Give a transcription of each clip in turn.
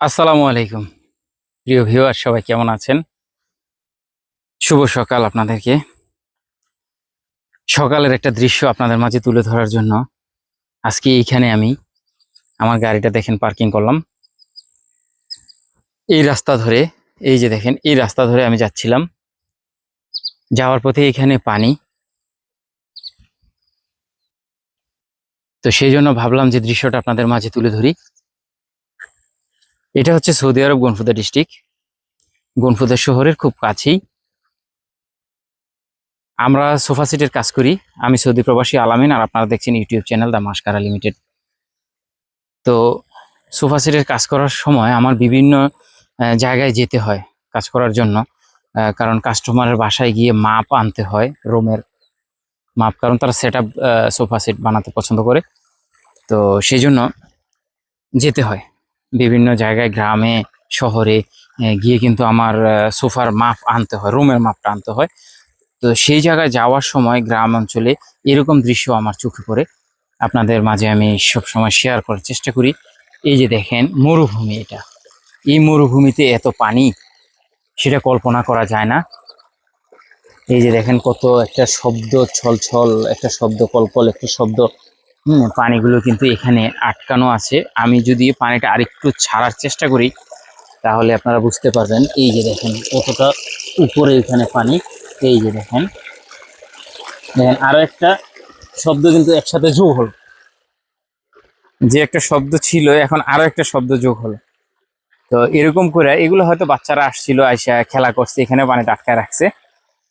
আসসালামু আলাইকুম। প্রিয় ভিউয়ার, সবাই কেমন আছেন? শুভ সকাল আপনাদেরকে। সকালের একটা দৃশ্য আপনাদের মাঝে তুলে ধরার জন্য আজকে এইখানে আমি আমার গাড়িটা দেখেন পার্কিং করলাম। এই রাস্তা ধরে, এই যে দেখেন, এই রাস্তা ধরে আমি যাচ্ছিলাম। যাওয়ার পথে এখানে পানি। তো সেই জন্য ভাবলাম যে দৃশ্যটা আপনাদের মাঝে তুলে ধরি। এটা হচ্ছে সৌদি আরব গনফুদা ডিস্ট্রিক্ট। গনফুদা শহরের খুব কাছেই। আমরা সোফা সিটের কাজ করি। আমি সৌদি প্রবাসী আলামিন আর আপনারা দেখছেন YouTube channel the Mascara Limited. তো সোফা সিটের কাজ করার সময় আমার বিভিন্ন জায়গায় যেতে হয় কাজ করার জন্য। কারণ কাস্টমারের বাসায় গিয়ে মাপ আনতে হয় রুমের। মাপ কারণ তারা সেট আপ সোফা সেট বানাতে পছন্দ করে। তো সেই জন্য যেতে হয়। বিভিন্ন জায়গায় গ্রামে, শহরে গিয়ে কিন্তু আমার সোফার মাপ আনতে হয়, রুমের মাপটা আনতে হয়। তো সেই জায়গায় যাওয়ার সময় গ্রাম অঞ্চলে এরকম দৃশ্য আমার চোখে পড়ে। আপনাদের মাঝে আমি সব সময় শেয়ার করার চেষ্টা করি। এই যে দেখেন, মরুভূমি এটা। এই মরুভূমিতে এত পানি, সেটা কল্পনা করা যায় না। এই যে দেখেন কত একটা শব্দ ছল ছল একটা শব্দ, কলকল, একটা শব্দ। পানিগুলো কিন্তু এখানে আটকানো আছে। আমি যদি পানিটা আরেকটু ছাড়ার চেষ্টা করি, তাহলে আপনারা বুঝতে পারবেন। এই যে দেখেন, কতটা উপরে এখানে পানি। এই যে দেখেন দেখেন আরও একটা শব্দ কিন্তু একসাথে যোগ হলো। যে একটা শব্দ ছিল, এখন আরও একটা শব্দ যোগ হলো। তো এরকম করে, এগুলো হয়তো বাচ্চারা আসছিল, আইসা খেলা করছে এখানে পানিটা আটকায় রাখছে।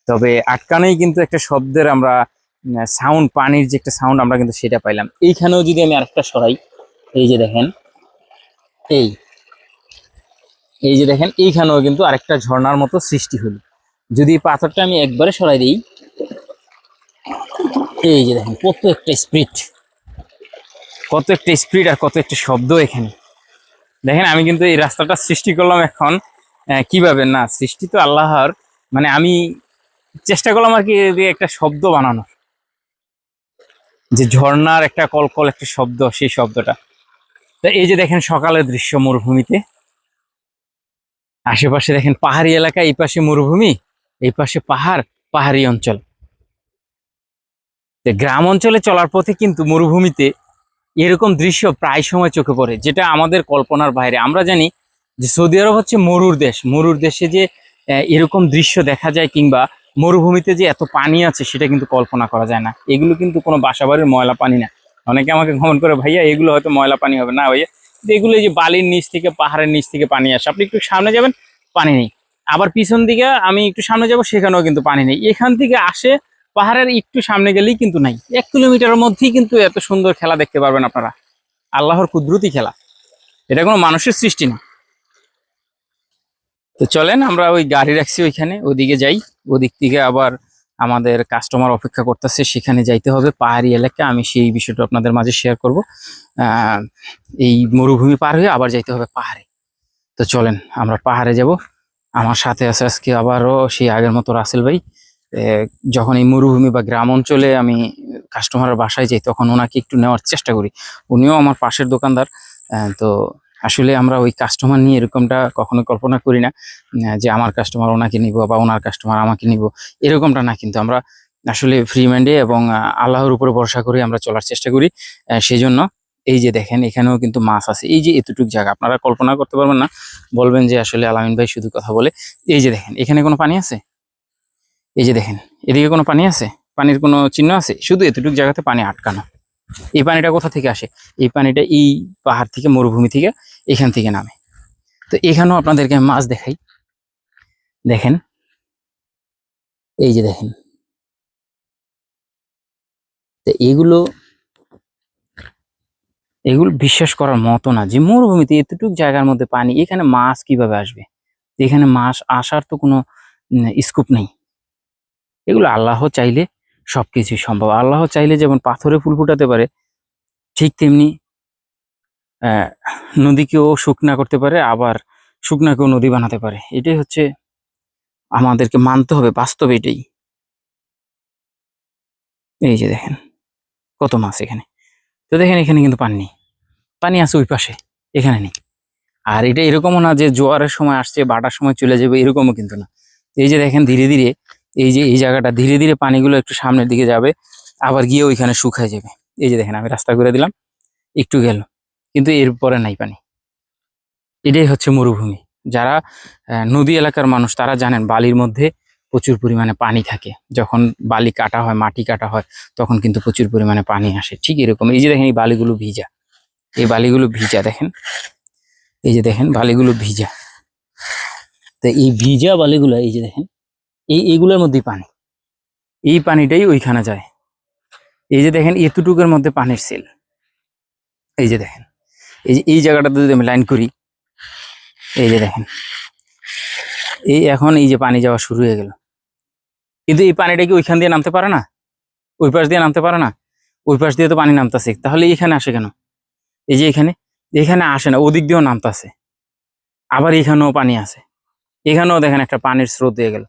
তবে আটকানোই কিন্তু একটা শব্দের আমরা সাউন্ড পানির যে একটা সাউন্ড আমরা কিন্তু সেটা পাইলাম। এইখানেও যদি আমি আরেকটা সরাই, এই যে দেখেন, এই এই যে দেখেন, এইখানেও কিন্তু আরেকটা ঝর্ণার মতো সৃষ্টি হলো। যদি পাথরটা আমি একবারে সরাই দিই, এই যে দেখেন, কত একটা স্পিড কত একটা স্পিড আর কত একটা শব্দ এখানে। দেখেন, আমি কিন্তু এই রাস্তাটা সৃষ্টি করলাম এখন কীভাবে? না, সৃষ্টি তো আল্লাহর মানে আমি চেষ্টা করলাম আর কি একটা শব্দ বানানোর। যে ঝর্ণার একটা কলকল, একটা শব্দ, সেই শব্দটা। তো এই যে দেখেন সকালের দৃশ্য মরুভূমিতে। আশেপাশে দেখেন পাহাড়ি এলাকা, এই পাশে মরুভূমি, এই পাশে পাহাড়, পাহাড়ি অঞ্চল। গ্রাম অঞ্চলে চলার পথে কিন্তু মরুভূমিতে এরকম দৃশ্য প্রায় সময় চোখে পড়ে, যেটা আমাদের কল্পনার বাইরে। আমরা জানি যে সৌদি আরব হচ্ছে মরুর দেশ। মরুর দেশে যে এরকম দৃশ্য দেখা যায় কিংবা মরুভূমিতে যে এত পানি আছে সেটা কিন্তু কল্পনা করা যায় না। এগুলো কিন্তু কোনো বাসাবাড়ির ময়লা পানি না। অনেকে আমাকে কমেন্ট করে, ভাইয়া, এগুলো হয়তো ময়লা পানি হবে না ভাইয়া। এগুলো যে বালির নিচ থেকে, পাহাড়ের নিচ থেকে পানি আসে। আপনি একটু সামনে যাবেন, পানি নেই। আবার পিছন দিকে আমি একটু সামনে যাব, সেখানেও কিন্তু পানি নেই। এখান থেকে আসে, পাহাড়ের একটু সামনে গেলেই কিন্তু নাই। এক কিলোমিটারের মধ্যেই কিন্তু এত সুন্দর খেলা দেখতে পারবেন আপনারা। আল্লাহর কুদরতি খেলা। এটা কোনো মানুষের সৃষ্টি না। তো চলেন আমরা ওই গাড়ি রাখছি ওইখানে, ওদিকে যাই। ওদিক থেকে আবার আমাদের কাস্টমার অপেক্ষা করতেছে, সেখানে যাইতে হবে। পাহাড়ি এলাকা, আমি সেই বিষয়টা আপনাদের মাঝে শেয়ার করব। এই মরুভূমি পার হয়ে আবার যাইতে হবে পাহাড়ে। তো চলেন, আমরা পাহাড়ে যাব। আমার সাথে আছে আজকে আবারও সেই আগের মতো রাসেল ভাই। যখন এই মরুভূমি বা গ্রাম অঞ্চলে আমি কাস্টমারের বাসায় যাই, তখন ওনাকে একটু নেওয়ার চেষ্টা করি। উনিও আমার পাশের দোকানদার। তো আসলে আমরা ওই কাস্টমার নিয়ে এরকমটা কখনো কল্পনা করি না যে আমার কাস্টমার ওনাকে নিব বা ওনার কাস্টমার আমাকে নিব। এরকমটা না কিন্তু আমরা আসলে ফ্রি মাইন্ডে এবং আল্লাহর উপরে ভরসা করে আমরা চলার চেষ্টা করি সেই জন্য এই যে দেখেন এখানেও কিন্তু মাছ আছে। এই যে এতটুক জায়গা, আপনারা কল্পনা করতে পারবেন না, বলবেন যে আসলে আলামিন ভাই শুধু কথা বলে। এই যে দেখেন, এখানে কোনো পানি আছে? এই যে দেখেন, এদিকে কোনো পানি আছে? পানির কোনো চিহ্ন আছে? শুধু এতটুকু জায়গাতে পানি আটকানো। এই পানিটা কোথা থেকে আসে? এই পানিটা এই পাহাড় থেকে, মরুভূমি থেকে এখান থেকে নামে। তো এখানেও আপনাদেরকে আমি মাছ দেখাই। দেখেন। এই যে দেখেন। তো এগুলো এগুলো বিশ্বাস করার মতো না যে মরুভূমিতে এতটুকু জায়গার মধ্যে পানি, এখানে মাছ কীভাবে আসবে? এখানে মাছ আসার তো কোনো স্কোপ নেই। এগুলো আল্লাহ চাইলে সবকিছুই সম্ভব। আল্লাহ চাইলে যেমন পাথরে ফুল ফুটাতে পারে, ঠিক তেমনি নদীকেও শুকনা করতে পারে, আবার শুকনাকেও নদী বানাতে পারে। এটাই হচ্ছে আমাদেরকে মানতে হবে, বাস্তবে এটাই। এই যে দেখেন, কত মাছ এখানে। তো দেখেন, এখানে কিন্তু পানি পানি আছে ওই পাশে, এখানে নেই। আর এটা এরকমও না যে জোয়ারের সময় আসছে, বাটার সময় চলে যাবে, এরকমও কিন্তু না। এই যে দেখেন, ধীরে ধীরে এই যে, এই জায়গাটা ধীরে ধীরে পানিগুলো একটু সামনের দিকে যাবে, আবার গিয়ে ওইখানে শুকায় যাবে। এই যে দেখেন, আমি রাস্তা করে দিলাম, একটু গেল। কিন্তু এরপরে নাই পানি। এটাই হচ্ছে মরুভূমি। যারা নদী এলাকার মানুষ, তারা জানেন বালির মধ্যে প্রচুর পরিমাণে পানি থাকে। যখন বালি কাটা হয়, মাটি কাটা হয়, তখন কিন্তু প্রচুর পরিমাণে পানি আসে। ঠিক এরকম। এই যে দেখেন এই বালিগুলো ভিজা। এই বালিগুলো ভিজা দেখেন। এই যে দেখেন বালিগুলো ভিজা। তো এই ভিজা বালিগুলো, এই যে দেখেন, এই এইগুলোর মধ্যেই পানি। এই পানিটাই ওইখানে যায়। এই যে দেখেন, এতটুকুর মধ্যে পানির সেল। এই যে দেখেন। এই যে, এই জায়গাটাতে যদি আমি লাইন করি, এই যে দেখেন, এই এখন এই যে পানি যাওয়া শুরু হয়ে গেল। কিন্তু এই পানিটা কি ওইখান দিয়ে নামতে পারে না? ওই পাশ দিয়ে নামতে পারে না? ওই পাশ দিয়ে তো পানি নামতেছে। তাহলে এখানে আসে কেন? এই যে এখানে এখানে আসে না, ওদিক দিয়েও নামতাছে। আবার এখানেও পানি আছে। এখানেও দেখেন একটা পানির স্রোত দিয়ে গেল।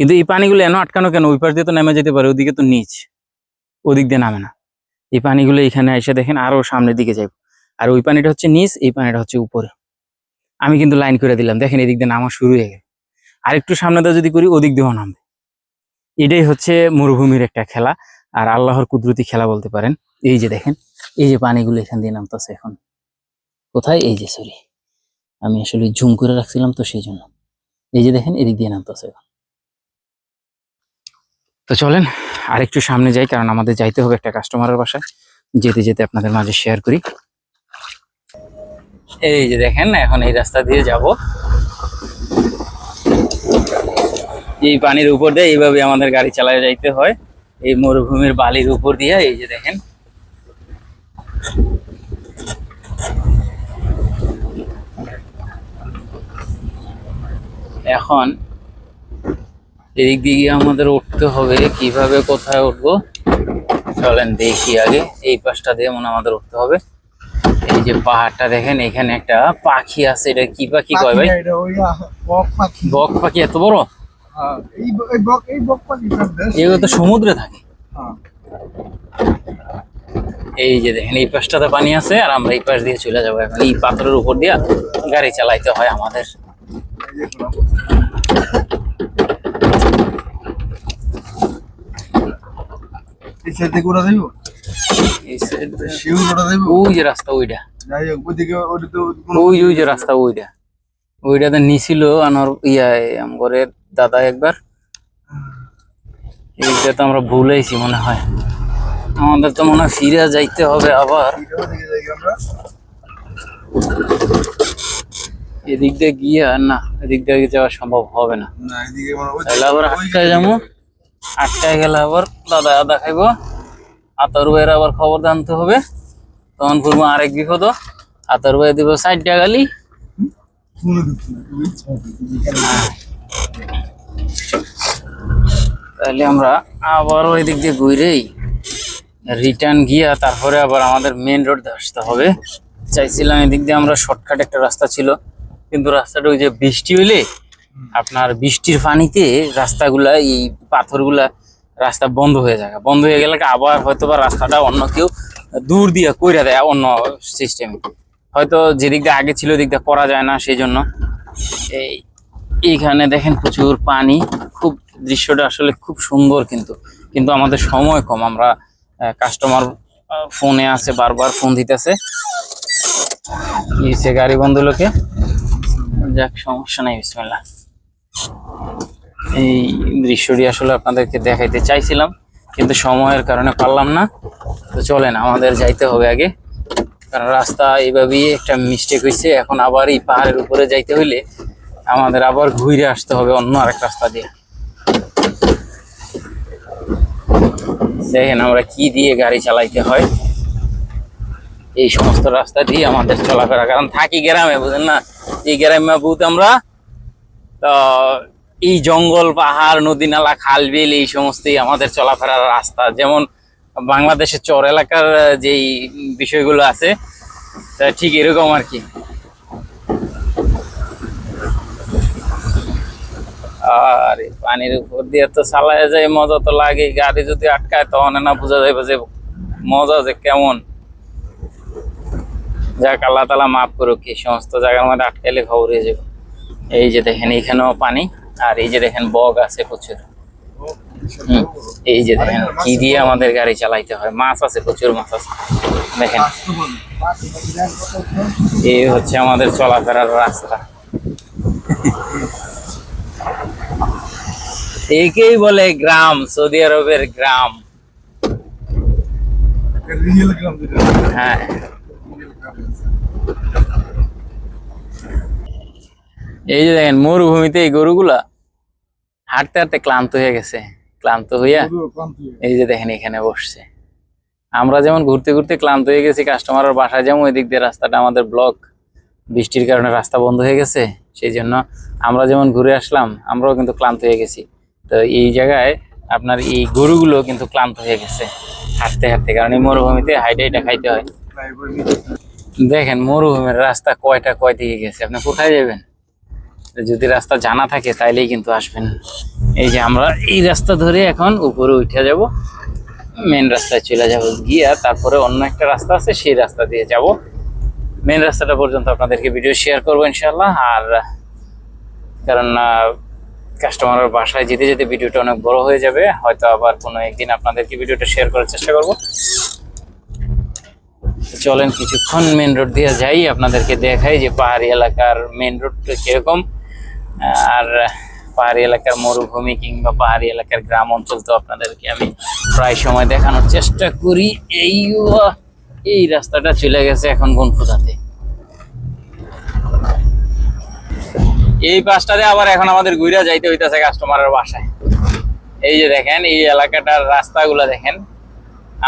কিন্তু এই পানিগুলো এনে আটকানো কেন? ওই পাশ দিয়ে তো নেমে যেতে পারে, ওদিকে তো নিচ। ওদিক দিয়ে নামে না। এই পানিগুলো এখানে এসে দেখেন আরও সামনের দিকে যাইব। আর ওই পানিটা হচ্ছে নিচ, এই পানিটা হচ্ছে উপরে। আমি কিন্তু লাইন করে দিলাম, দেখেন এদিক দিয়ে নামা শুরু হয়ে গেল আর একটু সামনে দিয়ে যদি করি, ওদিক দিয়েও নামবে। এটাই হচ্ছে মরুভূমির একটা খেলা, আর আল্লাহর কুদরতি খেলা বলতে পারেন। এই যে দেখেন, এই যে পানিগুলো এখান দিয়ে নামতেছে এখন। কোথায়? এই যে সরি আমি আসলে ঝুম করে রাখছিলাম তো সেই জন্য। এই যে দেখেন, এদিক দিয়ে নামতেছে এখন। তো চলেন আরেকটু সামনে যাই, কারণ আমাদের যাইতে হবে একটা কাস্টমারের বাসায়। যেতে যেতে আপনাদের মাঝে শেয়ার করি। এই যে দেখেন, এখন এই রাস্তা দিয়ে যাব। এই পানির উপর দিয়ে এইভাবে আমাদের গাড়ি চালায় যাইতে হয়। এই মরুভূমির বালির উপর দিয়ে, এই যে দেখেন। এখন এদিক দিয়ে গিয়ে আমাদের উঠতে হবে কীভাবে কোথায় উঠবো? চলেন দেখি আগে এই পাশটা দিয়ে মনে আমাদের উঠতে হবে। এই যে পাহাড়টা দেখেন এখানে একটা পাখি আছে এটা কি পাখি কয় ভাই? বক পাখি। এত বড়? হ্যাঁ। এগুলো তো সমুদ্রে থাকে। হ্যাঁ, এই যে দেখেন এই পাশটাতে পানি আছে আর আমরা এই পাশ দিয়ে চলে যাব। এখন এই পাথরের উপর দিয়ে গাড়ি চালাইতে হয় আমাদের। এই থেকে? এই ওই যে রাস্তা ওইটা। যাই হোক, ওইদিকে ওটা তো ওই ওই যে রাস্তা ওইটা। ওইটাতে নিছিল আনার ইয়া দাদা একবার। এইটা তো আমরা ভুলেছি মনে হয়। আমাদের তো মনে হয় ফিরে যাইতে হবে আবার। এদিক দিয়ে গিয়ে আর না এদিক দিয়ে যাওয়া সম্ভব হবে না। মানে তাহলে আবার যাব। আটকায় গেলে আবার দাদা আদা খাইবো আতর ভাইয়ের আবার খবর জানতে হবে। তখন পূর্ব আরেক বিপদ। আতর ভাই দিব ষাটটা গালি। তাহলে আমরা আবার ওই দিক দিয়ে ঘুরেই রিটার্ন গিয়া তারপরে আবার আমাদের মেন রোড আসতে হবে। চাইছিলাম এদিক দিয়ে আমরা শর্টকাট একটা রাস্তা ছিল। কিন্তু রাস্তাটা ওই যে বৃষ্টি হইলে আপনার বৃষ্টির পানিতে রাস্তাগুলা, এই পাথরগুলা রাস্তা বন্ধ হয়ে যায়। বন্ধ হয়ে গেলে আবার হয়তো বা রাস্তাটা অন্য কেউ দূর দিয়ে কইরা দেয়, অন্য সিস্টেমে হয়তো যেদিক দিয়ে আগে ছিল দিয়ে করা যায় না সেই জন্য এই, এইখানে দেখেন প্রচুর পানি। খুব, দৃশ্যটা আসলে খুব সুন্দর কিন্তু। কিন্তু আমাদের সময় কম। আমরা কাস্টমার ফোনে আছে, বারবার ফোন দিতেছে। গাড়ি বন্ধ লোকে যাক, সমস্যা নাই, বিসমিল্লাহ। এই দৃশ্যটি আসলে আপনাদেরকে দেখাইতে চাইছিলাম, কিন্তু সময়ের কারণে পারলাম না। তো চলেন, আমাদের যাইতে হবে আগে। কারণ রাস্তা এইভাবেই একটা মিস্টেক হয়েছে এখন আবার এই পাহাড়ের উপরে যাইতে হইলে আমাদের আবার ঘুরে আসতে হবে অন্য আরেক রাস্তা দিয়ে। দেখেন আমরা কি দিয়ে গাড়ি চালাইতে হয়। এই সমস্ত রাস্তা দিয়ে আমাদের চলাফেরা, কারণ থাকি গ্রামে, বুঝেন না? এই গ্রামে বহুত আমরা তো এই জঙ্গল, পাহাড়, নদী, নালা, খাল, বিল, এই সমস্তই আমাদের চলাফেরার রাস্তা। যেমন বাংলাদেশের চর এলাকার যেই বিষয়গুলো আছে ঠিক এরকম আর কি। আর, পানির উপর দিয়ে তো চালায় যায়, মজা তো লাগে। গাড়ি যদি আটকায়, তখন না বোঝা যাবে যে মজা যে কেমন। যাক, আল্লাহ তালা মাফ করুক, এই সমস্ত জায়গার মধ্যে আটকাইলে খবর হয়ে যাবে। এই যে দেখেন এইখানেও পানি আর এই যে দেখেন বগ আছে প্রচুর। এই যে দেখেন কি দিয়ে আমাদের গাড়ি চালাইতে হয়। মাছ আছে প্রচুর মাছ আছে। দেখেন এই হচ্ছে আমাদের চলাফেরার রাস্তা। একেই বলে গ্রাম সৌদি আরবের গ্রাম। হ্যাঁ রিয়েল গ্রাম এই যে দেখেন মরুভূমিতে এই গরুগুলা হাঁটতে হাঁটতে ক্লান্ত হয়ে গেছে। ক্লান্ত হইয়া এই যে দেখেন এখানে বসছে। আমরা যেমন ঘুরতে ঘুরতে ক্লান্ত হয়ে গেছি কাস্টমারের বাসায় যেমন ওই দিক দিয়ে রাস্তাটা আমাদের ব্লক বৃষ্টির কারণে রাস্তা বন্ধ হয়ে গেছে সেই জন্য আমরা যেমন ঘুরে আসলাম আমরাও কিন্তু ক্লান্ত হয়ে গেছি। তো এই জায়গায় আপনার এই গরুগুলো কিন্তু ক্লান্ত হয়ে গেছে হাঁটতে হাঁটতে কারণ এই মরুভূমিতে হাইটে হাইটে খাইতে হয়। দেখেন মরুভূমির রাস্তা কয়টা কয় দিকে গেছে? আপনি কোথায় যাবেন? যদি রাস্তা জানা থাকে, তাইলেই কিন্তু আসবেন। এই যে আমরা এই রাস্তা ধরে এখন উপরে উঠে যাব মেন রাস্তায় চলে যাব গিয়া, তারপরে অন্য একটা রাস্তা আছে, সেই রাস্তা দিয়ে যাব। মেন রাস্তাটা পর্যন্ত আপনাদেরকে ভিডিও শেয়ার করব ইনশাল্লাহ আর, কারণ কাস্টমারের বাসায় যেতে যেতে ভিডিওটা অনেক বড় হয়ে যাবে। হয়তো আবার কোনো একদিন আপনাদেরকে ভিডিওটা শেয়ার করার চেষ্টা করব। চলেন কিছুক্ষণ মেন রোড দিয়ে যাই, আপনাদেরকে দেখাই যে পাহাড়ি এলাকার মেন রোডটা কীরকম। আর পাহাড়ি এলাকার মরুভূমি কিংবা পাহাড়ি এলাকার গ্রাম অঞ্চল তো আপনাদেরকে আমি প্রায় সময় দেখানোর চেষ্টা করি। এই এই রাস্তাটা চলে গেছে এখন গনফুদাতে এই পাশটাতে আবার এখন আমাদের ঘুরে যাইতে হইতাছে কাস্টমারের বাসায়। এই যে দেখেন, এই এলাকাটার রাস্তাগুলো দেখেন।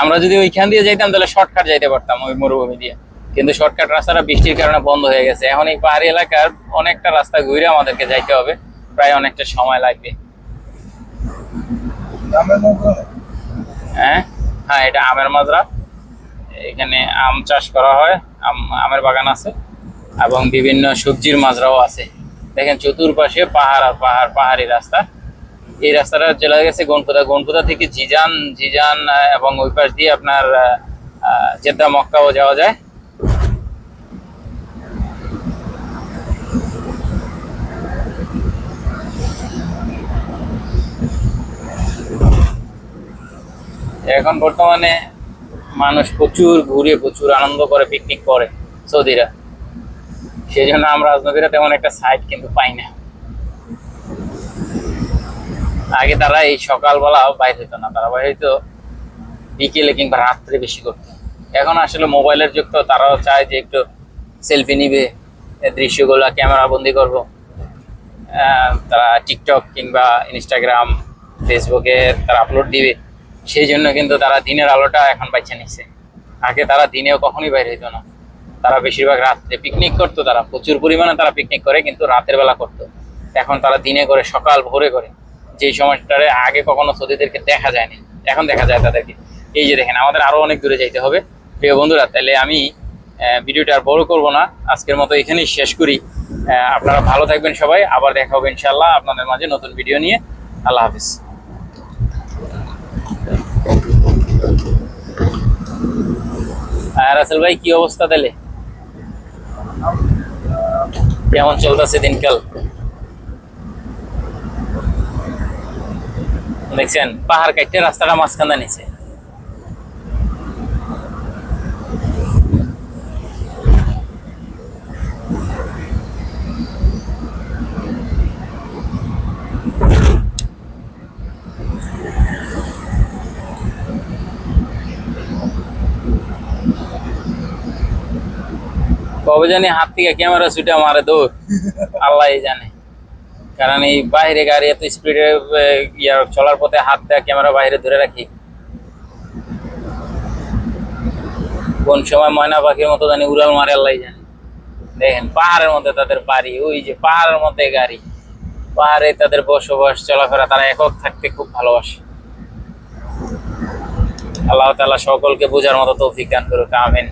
আমরা যদি ওইখান দিয়ে যাইতাম তাহলে শর্টকাট যাইতে পারতাম ওই মরুভূমি দিয়ে। কিন্তু শর্টকাট রাস্তাটা বৃষ্টির কারণে বন্ধ হয়ে গেছে। এখন এই পাহাড়ি এলাকার অনেকটা রাস্তা ঘুরে আমাদেরকে যাইতে হবে। প্রায় অনেকটা সময় লাগবে। হ্যাঁ? হ্যাঁ এটা আমের মাজরা এখানে আম চাষ করা হয় আম আমের বাগান আছে এবং বিভিন্ন সবজির মাজরাও আছে। দেখেন চতুর্পাশে পাহাড় আর পাহাড় পাহাড়ি রাস্তা। এই রাস্তাটা চলে গেছে গনপুদা গনপুদা থেকে জিজান জিজান এবং ওই পাশ দিয়ে আপনার জেদ্দা মক্কাও যাওয়া যায়। এখন বর্তমানে মানুষ প্রচুর ঘুরে, প্রচুর আনন্দ করে পিকনিক করে সৌদিরা। সেই জন্য আমরা আজনবীরা তেমন একটা সাইট কিন্তু পাই না। আগে তারা এই সকালবেলা বাইর হইতো না, তারা বাইর হইতো বিকেলে কিংবা রাত্রে বেশি করতো। এখন আসলে মোবাইলের যুগ তো, তারাও চায় যে একটু সেলফি নিবে দৃশ্যগুলো ক্যামেরা বন্দি করব। তারা টিকটক কিংবা ইনস্টাগ্রাম ফেসবুকে তারা আপলোড দিবে। সেই জন্য কিন্তু তারা দিনের আলোটা এখন বাইছে নিচ্ছে আগে তারা দিনেও কখনোই বাইরে হইতো না। তারা বেশিরভাগ রাত্রে পিকনিক করতো তারা। প্রচুর পরিমাণে তারা পিকনিক করে, কিন্তু রাতের বেলা করতো। এখন তারা দিনে করে, সকাল ভোরে করে। যেই সময়টারে আগে কখনো সৌদিদেরকে দেখা যায়নি। এখন দেখা যায় তাদেরকে। এই যে দেখেন, আমাদের আরও অনেক দূরে যাইতে হবে। প্রিয় বন্ধুরা তাহলে আমি ভিডিওটা আর বড় করব না। আজকের মতো এখানেই শেষ করি। আপনারা ভালো থাকবেন সবাই। আবার দেখা হবে ইনশাল্লাহ আপনাদের মাঝে নতুন ভিডিও নিয়ে। আল্লাহ হাফিজ। রাসেল ভাই, কি অবস্থা তাহলে কেমন চলতেছে দিনকাল? দেখছেন, পাহাড় কাটতে রাস্তাটা মাঝখানে নিছে কবে জানি হাত থেকে ক্যামেরা ছুটে মারে দৌড়। আল্লাহ জানে। কারণ এই বাইরে গাড়ি এত স্পিডে চলার পথে হাত দেওয়া ক্যামেরা বাইরে ধরে রাখি। কোন সময় ময়না পাখির মতো জানি উড়াল মারে আল্লাহ জানে। দেখেন, পাহাড়ের মধ্যে তাদের বাড়ি, ওই যে পাহাড়ের মধ্যে গাড়ি। পাহাড়ে তাদের বসবাস, চলাফেরা, তারা একক থাকতে খুব ভালোবাসে। আল্লাহ তাআলা সকলকে বোঝার মতো তৌফিক দান করুক, আমিন।